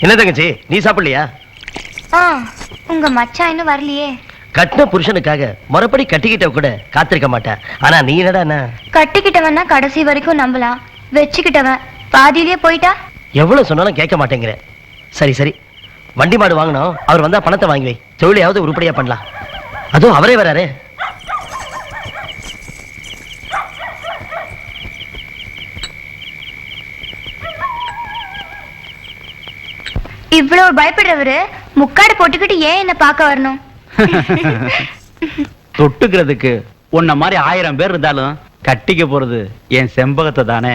என்ன தங்கச்சி நீ சாப்பிடலையா? ஆ உங்க மச்சான் இன்னும் வரலையே. கட்டின புருஷனுக்காக முறைப்படி கட்டிக்கிட்ட கூட காத்திருக்க மாட்டேன். ஆனா நீ என்னடா கட்டிக்கிட்டவன்னா கடைசி வரைக்கும் நம்பலாம். வச்சுக்கிட்டவன் பாதியிலேயே போயிட்டா? எவ்வளவு சொன்னாலும் கேட்க மாட்டேங்கிற. சரி சரி. வண்டி மாடு வாங்கணும். அவர் வந்தா பணத்தை வாங்கி வை. தொழிலையாவது உருப்படியா பண்ணலாம். அதுவும் அவரே வராரே. இவ்வளவு பயப்படுறவரு முக்காடு போட்டுக்கிட்டு ஏன் என்ன பார்க்க வரணும்? தொட்டுக்கிறதுக்கு உன்ன மாதிரி ஆயிரம் பேர் இருந்தாலும் கட்டிக்க போறது என் செம்பகத்தை தானே.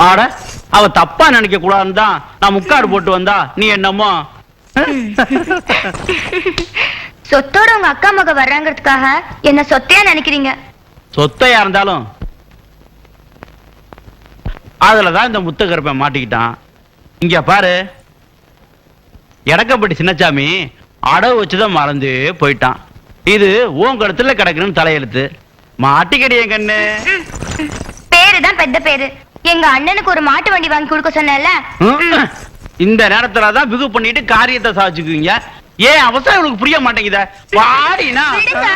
ஆட அவ தப்பா நினைக்க கூடாதுன்னு தான் நான் முக்காடு போட்டு வந்தா நீ என்னமோ? சொத்தோட உங்க அக்கா மக வர்றாங்கிறதுக்காக என்ன சொத்தையா நினைக்கிறீங்க? சொத்தையா இருந்தாலும் அதுலதான் இந்த முத்துக்கருப்பன் மாட்டிக்கிட்டான். இங்க பாரு. எடக்கப்பட்டி சின்னச்சாமி அடவு வச்சுதான் மறந்து போயிட்டான். இது உன் கழுத்துல கிடக்குன்னு தலையெழுத்து. மாட்டிக்கடி என் கண்ணு. பேரு தான் பெத்த பேரு. எங்க அண்ணனுக்கு ஒரு மாட்டு வண்டி வாங்கி கொடுக்க சொன்னேன்ல. ம். இந்த நேரத்துல தான் பிகு பண்ணிட்டு காரியத்தை சாதிச்சுக்குவீங்க. ஏன் அவசரம் உனக்கு புரிய மாட்டேங்குத? விடுங்க.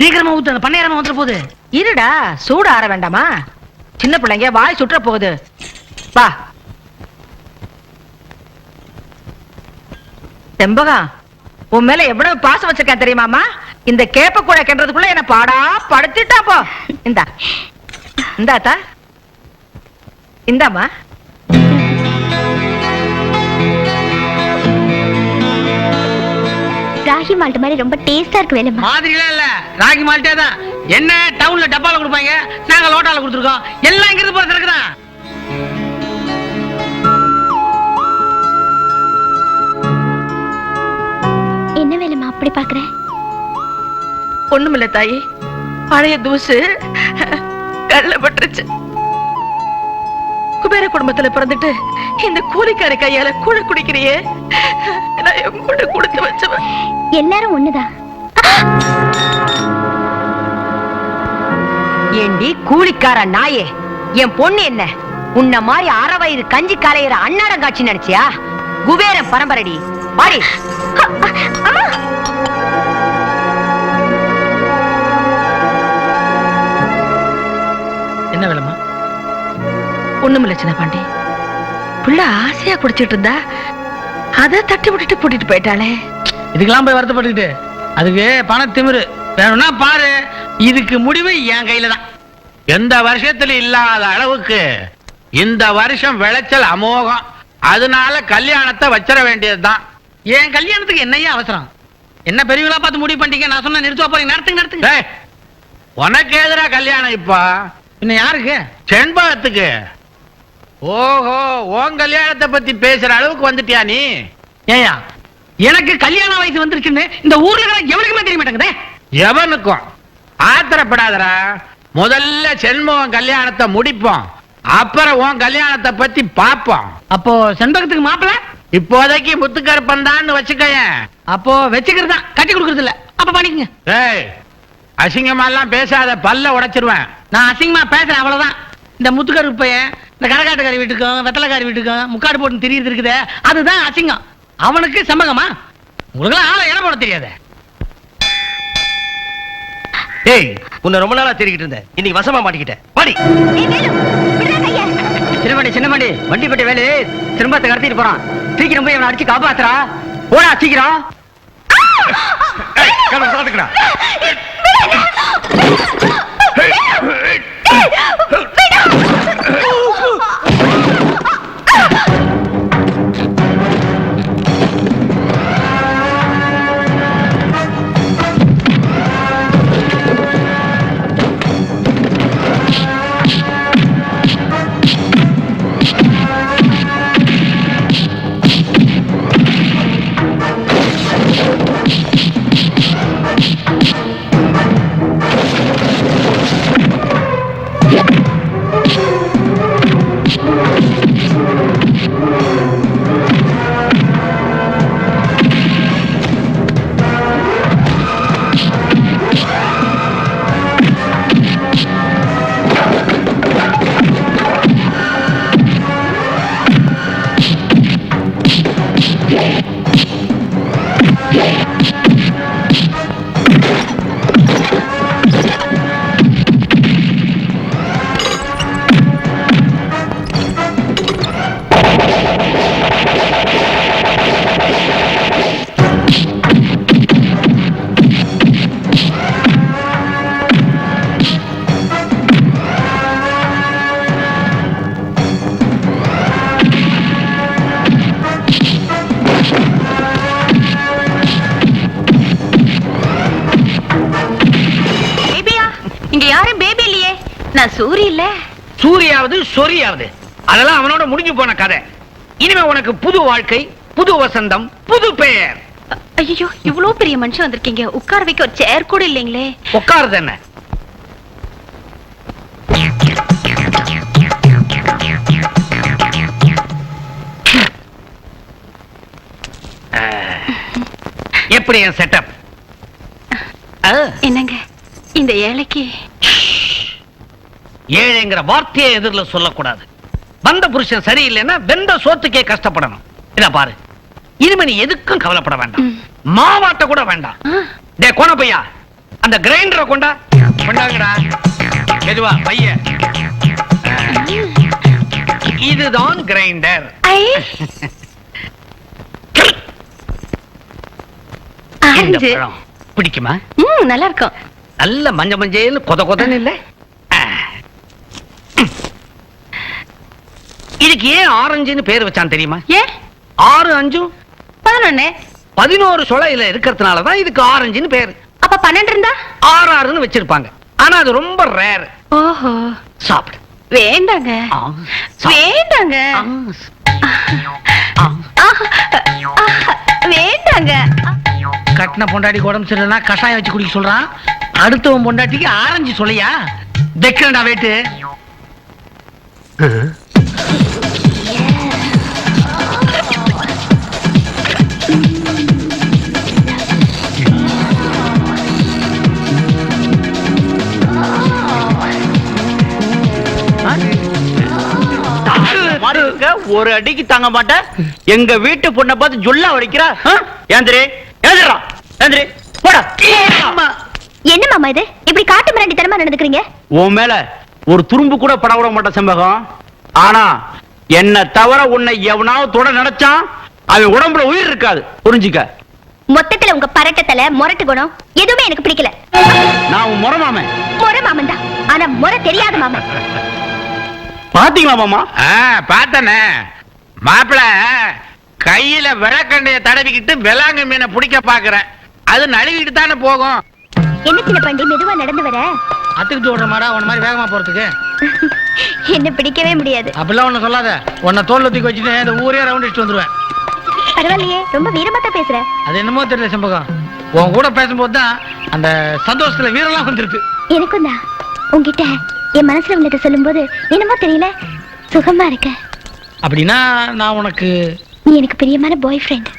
சீக்கிரமா ஊத்து அந்த பண்ணையாரமா வந்துட போகுது இருடா சூடு ஆற வேண்டாமா? சின்ன பிள்ளைங்க வாய் சுற்ற போகுது. வா. செம்பகம் உன் மேல எவ்வளவு பாசம் வச்சிருக்கேன் தெரியுமாமா? இந்த கேப்ப கூட கிண்டுறதுக்குள்ள என்ன பாடா படுத்திட்டா போ. இந்தா. இந்தாத்தா. இந்தாம்மா. ராகி மால்ட் மாதிரி ரொம்ப டேஸ்டா இருக்கு வேணுமா மாதிரிலாம் இல்ல. ராகி மால்ட்டே தான். என்ன டவுன்ல டப்பால கொடுப்பாங்க. நாங்க லோட்டால கொடுத்துருக்கோம். எல்லாம் இங்கிருந்து போறது இருக்குதான் அப்படி பாக்குற ஒண்ணுமில்ல தாயி. பழைய தூசு கல்ல பட்டுருச்சு. குபேர குடும்பத்துல பிறந்துட்டு இந்த கூலிக்கார கையால கூட குடிக்கிறியே? நான் எவ்வளவு கொடுத்து வச்சவன். எல்லாரும் ஒண்ணுதான். ஏண்டி கூலிக்கார நாயே என் பொண்ணு என்ன? உன்ன மாதிரி அரை வயிறு கஞ்சி கலையிற அன்னாடம் காட்சி நினைச்சியா குபேரன் பரம்பரடி. பாடி என்ன வேலைமா ஒண்ணுமில்ல சின்ன பாண்டி. புள்ள ஆசையா குடிச்சிட்டு இருந்தா அத தட்டி விட்டுட்டு கூட்டிட்டு போயிட்டாளே. இதுக்கெல்லாம் போய் வருத்தப்பட்டுக்கிட்டு. அதுக்கு பண திமிரு வேணும்னா பாரு இதுக்கு முடிவு என் கையில தான். எந்த வருஷத்துல இல்லாத அளவுக்கு இந்த வருஷம் விளைச்சல் அமோகம். அதனால கல்யாணத்தை வச்சிட வேண்டியதுதான். என் கல்யாணத்துக்கு என்னையா அவசரம். என்ன பெரியவங்களா பார்த்து முடிவு பண்ணிட்டீங்க? நான் சொன்ன நிறுத்துவா போறீங்க. நடத்துங்க நடத்துங்க. உனக்கு எதிரா கல்யாணம் இப்ப? இன்னும் யாருக்கு? செண்பகத்துக்கு. ஓஹோ உன் கல்யாணத்தை பத்தி பேசுற அளவுக்கு வந்துட்டியா நீ? ஏயா எனக்கு கல்யாண வயசு வந்துருச்சுன்னு இந்த ஊர்ல எவனுக்குமே தெரிய மாட்டேங்குதே. எவனுக்கும்? ஆத்திரப்படாதடா. முதல்ல செண்பகம் கல்யாணத்தை முடிப்போம். அப்புறம் உன் கல்யாணத்தை பத்தி பாப்போம் அப்போ செண்பகத்துக்கு மாப்பிள? இப்போதைக்கு முத்துக்கருப்பன் தான் வச்சுக்கயேன் அப்போ வச்சுக்கிறது தான். கட்டி கொடுக்கறது இல்ல. அப்ப பண்ணிக்கங்க. ஏய் அசிங்கமாலாம் பேசாத பல்ல உடைச்சிருவேன். நான் அசிங்கமா பேசுறேன் அவ்வளவுதான். இந்த முத்துக்கரு பையன் இந்த கரகாட்டுக்காரி வீட்டுக்கும் வெத்தலைக்காரி வீட்டுக்கும் முக்காடு போட்டு திரியிறது இருக்குதே. அதுதான் அசிங்கம். அவனுக்கு சம்மகமா? உங்களுக்கெல்லாம் ஆளை இடம் போட தெரியாதே. ஏய் உன்னை ரொம்ப நாளா தேடிக்கிட்டு இருந்தேன். இன்னைக்கு வசமா மாட்டிக்கிட்டேன் பாடி சின்னமண்டி சின்னமண்டி வண்டி பெட்டி வேலு திரும்பத்தை கடத்திட்டு போறான். சீக்கிரம் போய் அவனை அடிச்சு காப்பாத்துறா. போடா சீக்கிரம். ஏய், நான் சூரி இல்ல. சூரியாவது சொரியாவது. அதெல்லாம் அவனோட முடிஞ்சு போன கதை. இனிமே உனக்கு புது வாழ்க்கை புது வசந்தம் புது பெயர். ஐயோ இவ்வளவு பெரிய மனுஷன் வந்திருக்கீங்க. உட்கார வைக்க ஒரு சேர் கூட இல்லைங்களே. உட்காருது என்ன? எப்படி என் செட்டப் என்னங்க இந்த ஏழைக்கு ஏழைங்கிற வார்த்தையை எதிரில் சொல்லக்கூடாது. வந்த புருஷன் சரியில்லைன்னா வெந்த சோத்துக்கே கஷ்டப்படணும். இத பாரு. இனிமே நீ எதுக்கும் கவலைப்பட வேண்டாம். மாவாட்ட கூட வேண்டாம். டே கோணப்பையா அந்த கிரைண்டரை கொண்டா. கொண்டாங்கடா. மெதுவா பைய. இதுதான் கிரைண்டர். பிடிக்குமா? நல்லா இருக்கும் நல்ல மஞ்ச மஞ்சேன்னு கொத கொதன்னு இல்ல ஆ. இதுக்கு ஏன் ஆரஞ்சுன்னு பேர் வச்சான் தெரியுமா? ஏன்? ஆறு அஞ்சும் பதினொன்னு. பதினோரு சொலையில இருக்கிறதுனால தான் இதுக்கு ஆரஞ்சுன்னு பேர். அப்ப பன்னெண்டு இருந்தா? ஆறு ஆறுன்னு வச்சிருப்பாங்க. ஆனா அது ரொம்ப ரேர் ஓஹோ. சாப்பிடு. வேண்டாங்க. வேண்டாங்க. வேண்டாங்க. கட்டின பொண்டாட்டி உடம்பு சரியில்லைனா கஷாயம் வச்சு குடிக்க சொல்றான் அடுத்தவன் பொண்டாட்டிக்கு ஆரஞ்சு சொல்லியா வைக்கிறேன்டா வேட்டு இருக்க, ஒரு அடிக்கு தாங்க மாட்டேன். எங்க வீட்டு பொண்ணை பார்த்து ஜொல்லா வடிக்கிறா ஏந்திரி ஏந்திரா ஏந்திரி போடா. என்ன மாமா இது? இப்படி காட்டு மிராண்டி தனமா நடந்துக்கிறீங்க? உன் மேல ஒரு துரும்பு கூட பட விட மாட்டேன் செம்பகம் ஆனா என்ன தவிர உன்னை எவனாவது தொட நினைச்சான் அவன் உடம்புல உயிர் இருக்காது. புரிஞ்சுக்க? மொத்தத்துல உங்க பரட்டத்தல முரட்டு குணம் எதுவுமே எனக்கு பிடிக்கல. நான் உன் முறமாமன் முறை மாமன் தான். ஆனா முறை தெரியாத மாமன். பாத்தீங்களா மாமா ஆ, பார்த்தனே. மாப்பிள கையில விளக்கண்டைய தடவிக்கிட்டு விலாங்கு மீனை பிடிக்க பாக்குறேன் அது நழுவிட்டு தானே போகும். என்ன சின்ன பண்டி மெதுவா நடந்து வர? மாடா உன மாதிரி வேகமா போறதுக்கு. என்ன பிடிக்கவே முடியாது. அப்படிலாம் ஒண்ணு சொல்லாத. உன்னை தோல்ல தூக்கி வச்சுட்டு இந்த ஊரே ரவுண்ட் அடிச்சுட்டு வந்துருவேன். பரவாயில்லையே ரொம்ப வீரமா தான் பேசுற. அது என்னமோ தெரியல செம்பகம். உன் கூட பேசும்போது தான் அந்த சந்தோஷத்துல வீரெல்லாம் வந்திருக்கு. எனக்கும் தான் என் மனசுல உள்ளதை சொல்லும்போது என்னமோ தெரியல? சுகமா இருக்க. அப்படின்னா நான் உனக்கு நீ எனக்கு பிரியமான பாய் ஃப்ரெண்ட்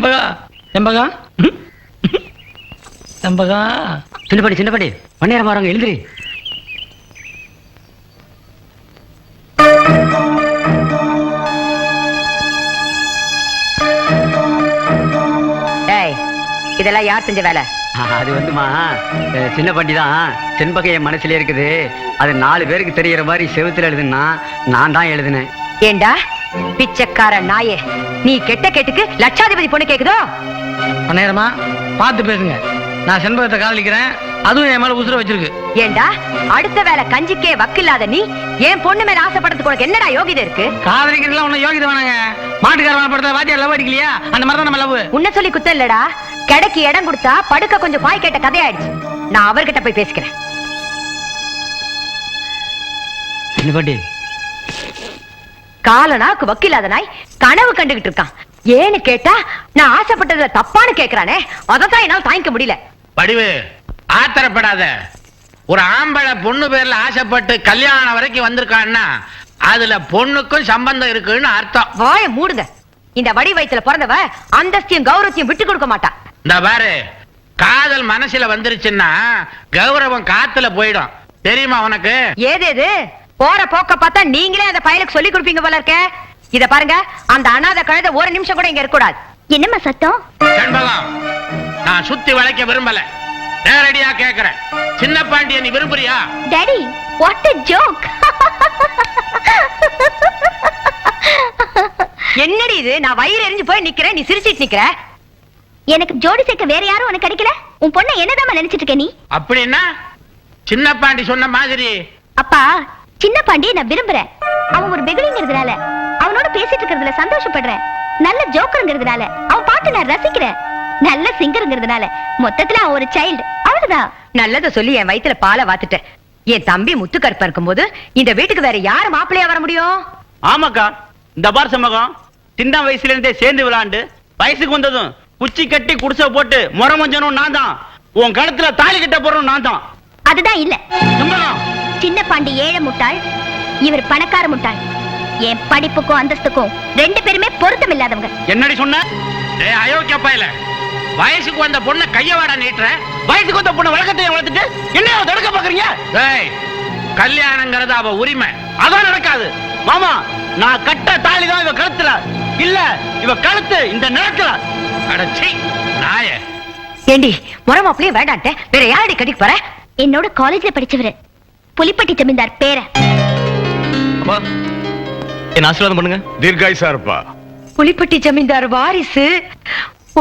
செம்பகா? செம்பகா? செம்பகா? சின்ன பாட்டி சின்ன பாட்டி. பண்ணியாரம் வரவங்க எழுந்திரி. டேய் இதெல்லாம் யார் செஞ்ச வேலை? அது வந்துமா? சின்ன பாட்டி தான். செண்பகை என் மனசுல இருக்குது. அது நாலு பேருக்கு தெரியற மாதிரி செவுத்துல எழுதுனா நான் தான் எழுதினேன். ஏண்டா? பிச்சைக்கார நாயே நீ கெட்ட கெட்டுக்கு லட்சாதிபதி பொண்ணு கேக்குதோ? நேரமா பார்த்து பேசுங்க. நான் செண்பகத்தை காதலிக்கிறேன். அதுவும் என் மேல உசுர வச்சிருக்கு. ஏண்டா அடுத்த வேலை கஞ்சிக்கே வக்கில்லாத நீ என் பொண்ணு மேல ஆசைப்படுறதுக்கு உனக்கு என்னடா யோகிதை இருக்கு? காதலிக்கிறதுலாம் ஒன்னும் யோகிதை வேணாங்க. மாட்டுக்காரன் படத்தை வாத்தியார் லவ் அடிக்கலையா? அந்த மாதிரி தான் நம்ம லவ் உன்ன சொல்லி குத்தம் இல்லடா. கிடைக்கு இடம் கொடுத்தா படுக்க கொஞ்சம் பாய் கேட்ட கதையாயிடுச்சு. நான் அவர்கிட்ட போய் பேசிக்கிறேன். பாட்டி? காலனாக்கு வக்கில்லாத நாய் கனவு கண்டுகிட்டு இருக்கான். ஏன்னு கேட்டா நான் ஆசைப்பட்டதுல தப்பான்னு கேக்குறானே. அதான் என்னால தாங்கிக்க முடியல. படிவு ஆத்திரப்படாத. ஒரு ஆம்பளை பொண்ணு பேர்ல ஆசைப்பட்டு கல்யாணம் வரைக்கும் வந்திருக்கான்னா அதுல பொண்ணுக்கும் சம்பந்தம் இருக்குன்னு அர்த்தம். வாய மூடுங்க. இந்த வடி வயித்துல பிறந்தவ அந்தஸ்தையும் கௌரவத்தையும் விட்டு கொடுக்க மாட்டா இந்த பாரு காதல் மனசுல வந்துருச்சுன்னா கௌரவம் காத்துல போயிடும். தெரியுமா உனக்கு? ஏதேது போற போக்க பார்த்தா நீங்களே அந்த பயலுக்கு சொல்லி கொடுப்பீங்க போல இருக்க. இத பாருங்க அந்த அனாதை கழுத ஒரு நிமிஷம் கூட இங்க இருக்க என்னம்மா சத்தம்? நான் சுத்தி வளைக்க விரும்பல. நேரடியா கேக்குறேன். சின்ன பாண்டிய நீ விரும்புறியா? டாடி வாட் a ஜோக் என்னடி இது? நான் வயிறு எரிஞ்சு போய் நிக்கிறேன் நீ சிரிச்சிட்டு நிக்கிற? எனக்கு ஜோடி சேர்க்க வேற யாரும் உனக்கு கிடைக்கல உன் பொண்ணை என்னதாம்மா நினைச்சிட்டு இருக்க நீ? அப்படின்னா சின்ன பாண்டி சொன்ன மாதிரி. அப்பா சின்ன பாண்டியை நான் விரும்புறேன். அவன் ஒரு வெகுளிங்கிறதுனால அவனோட பேசிட்டு இருக்கிறதுல சந்தோஷப்படுறேன். நல்ல ஜோக்கருங்கிறதுனால அவன் பாட்டு நான் ரசிக்கிறேன். நல்ல சிங்கருங்கிறதுனால மொத்தத்துல அவன் ஒரு சைல்டு அவ்வளவுதான். நல்லத சொல்லி என் வயித்துல பாலை வாத்துட்டேன் என் தம்பி முத்துக்கருப்பா இருக்கும்போது இந்த வீட்டுக்கு வேற யாரு மாப்பிள்ளையா வர முடியும்? ஆமாக்கா இந்த பார் சம்பகம் சின்ன வயசுல இருந்தே சேர்ந்து விளையாண்டு வயசுக்கு வந்ததும் குச்சி கட்டி குடிசை போட்டு முறை மஞ்சனும் நான் தான் உன் கழுத்துல தாலி கட்ட போறோம் நான் தான் அதுதான் இல்ல. சம்பகம் சின்ன பாண்டி ஏழை முட்டாள் இவர் பணக்கார முட்டாள் என் படிப்புக்கும் அந்தஸ்துக்கும் ரெண்டு பேருமே பொருத்தம் இல்லாதவங்க என்னடி சொன்ன? ஏ அயோக்கிய பயல. வயசுக்கு வந்த பொண்ணை கைய வாடா நீட்டுற. வயசுக்கு வந்த பொண்ணு வழக்கத்தை வளர்த்துட்டு? என்ன தடுக்க பாக்குறீங்க? கல்யாணங்கிறது அவ உரிமை. அதான் நடக்காது. மாமா நான் கட்ட தாலி தான் இவ கழுத்துல. இல்ல இவ கழுத்து இந்த நிலத்துல. அடச்சி நாயே. ஏண்டி முறை மாப்பிள்ளையே வேண்டான்ட்டு வேற யாரடி கட்டிக்கு போற? என்னோட காலேஜ்ல படிச்சவரு. புலிப்பட்டி ஜமீன்தார் பேர. அப்பா என்ன ஆசீர்வாதம் பண்ணுங்க? தீர்காயுசா இருப்பா புலிப்பட்டி ஜமீன்தார் வாரிசு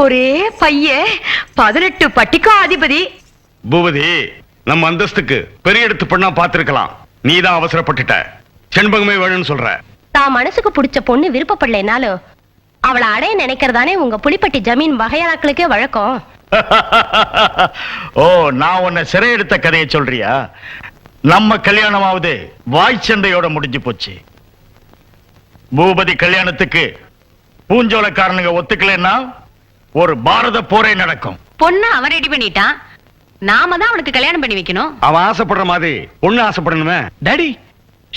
ஒரே பையன் பதினெட்டு பட்டிக்கும் அதிபதி பூபதி நம்ம அந்தஸ்துக்கு பெரிய எடுத்து பண்ணா பாத்திருக்கலாம் நீ தான் அவசரப்பட்டுட்ட. செண்பகமே வேணும்னு சொல்ற. தான் மனசுக்கு பிடிச்ச பொண்ணு விருப்பப்படலைனாலும் அவளை அடைய நினைக்கிறதானே உங்க புலிப்பட்டி ஜமீன் வகையாக்களுக்கே வழக்கம். ஓ நான் உன்னை சிறை எடுத்த கதையை சொல்றியா? நம்ம கல்யாணமாவது வாய் சண்டையோட முடிஞ்சு போச்சு. பூபதி கல்யாணத்துக்கு பூஞ்சோலக்காரனுங்க ஒத்துக்கலைன்னா ஒரு பாரத போரே நடக்கும். பொண்ணு அவன் ரெடி பண்ணிட்டான். நாம தான் அவனுக்கு கல்யாணம் பண்ணி வைக்கணும். அவன் ஆசைப்படுற மாதிரி பொண்ணு ஆசைப்படணுமே. டாடி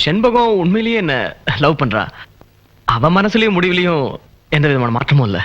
செண்பகம் உண்மையிலேயே என்ன லவ் பண்றா? அவ மனசுலயும் முடிவுலயும் எந்த விதமான மாற்றமும் இல்ல.